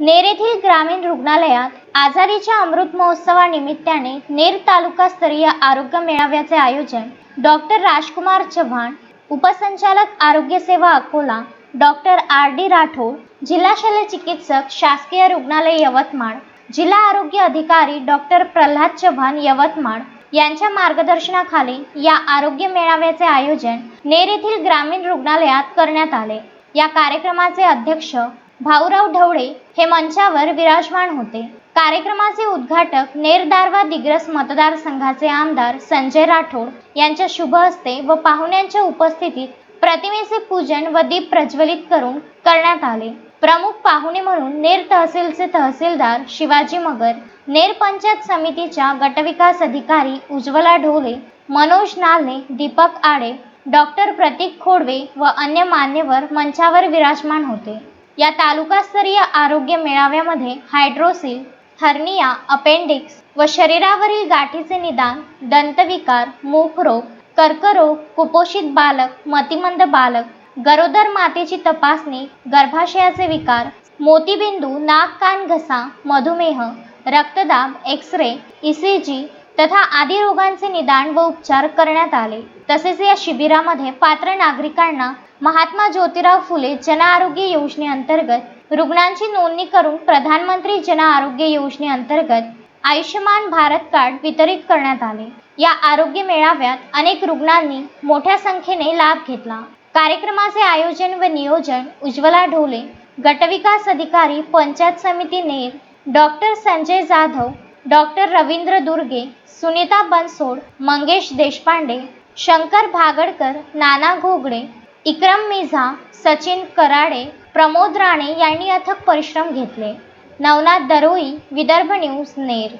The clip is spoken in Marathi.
नेर येथील ग्रामीण रुग्णालयात आझादीच्या अमृत महोत्सवानिमित्ताने नेर तालुकास्तरीय आरोग्य मेळाव्याचे आयोजन डॉक्टर राजकुमार चव्हाण उपसंचालक आरोग्य सेवा Akola doctor R D Rathod जिल्हा शल्य चिकित्सक शासकीय रुग्णालय यवतमाळ जिल्हा आरोग्य अधिकारी डॉक्टर प्रल्हाद चव्हाण यवतमाळ यांच्या मार्गदर्शनाखाली या आरोग्य मेळाव्याचे आयोजन नेर येथील ग्रामीण रुग्णालयात करण्यात आले. या कार्यक्रमाचे अध्यक्ष भाऊराव ढवळे हे मंचावर विराजमान होते. कार्यक्रमाचे उद्घाटक नेरदारवा दिग्रस मतदारसंघाचे आमदार संजय राठोड यांच्या शुभ हस्ते व पाहुण्यांच्या उपस्थितीत प्रतिमेचे पूजन व दीप प्रज्वलित करून करण्यात आले. प्रमुख पाहुणे म्हणून नेर तहसीलचे तहसीलदार शिवाजी मगर नेर पंचायत समितीच्या गटविकास अधिकारी उज्ज्वला ढोले मनोज नाले दीपक आडे डॉक्टर प्रतीक खोडवे व अन्य मान्यवर मंचावर विराजमान होते. या तालुकास्तरीय आरोग्य मेळाव्यामध्ये हायड्रोसिल हर्निया अपेंडिक्स व शरीरावरील गाठीचे निदान दंतविकार मूक कर्करोग कुपोषित बालक मतिमंद बालक गरोदर मातेची तपासणी गर्भाशयाचे विकार मोतीबिंदू नाक कान घसा मधुमेह रक्तदाब X ray E C G तथा आदी रोगांचे निदान व उपचार करण्यात आले. तसेच या शिबिरामध्ये पात्र नागरिकांना महात्मा ज्योतिराव फुले जन आरोग्य योजनेअंतर्गत रुग्णांची नोंदणी करून प्रधानमंत्री जन आरोग्य योजनेअंतर्गत आयुष्यमान भारत कार्ड वितरित करण्यात आले. या आरोग्य मेळाव्यात अनेक रुग्णांनी मोठ्या संख्येने लाभ घेतला. कार्यक्रमाचे आयोजन व नियोजन उज्ज्वला ढोले गटविकास अधिकारी पंचायत समिती नेर डॉक्टर संजय जाधव डॉक्टर रवींद्र दुर्गे सुनीता बनसोड मंगेश देशपांडे शंकर भागडकर नाना घोगडे इक्रम मिझा सचिन कराडे प्रमोद राणे यांनी अथक परिश्रम घेतले. नवनाथ दरोई विदर्भ न्यूज नेर